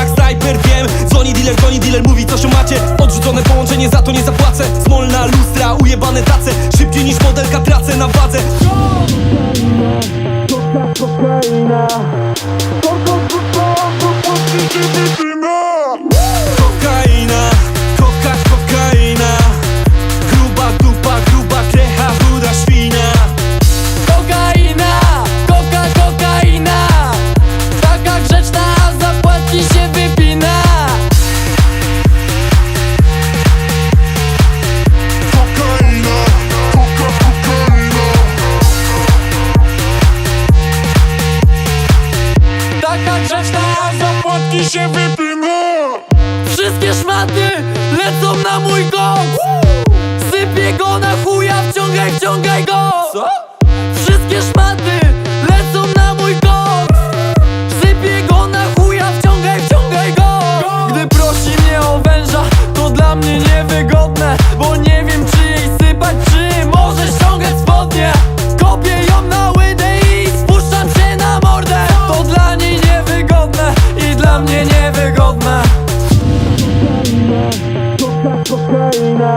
jak snajper Wiem, dzwoni dealer, dzwoni dealer, mówi co się macie. Odrzucone połączenie, za to nie zapłacę. Smolna lustra, ujebane tace. Szybciej niż modelka tracę na wadze. Taka grzeczna, a Zapłatki się wypina Wszystkie szmaty lecą na mój gong Sypię go na chuja, wciągaj, wciągaj go. Co? dla mnie niewygodna To ta kokaina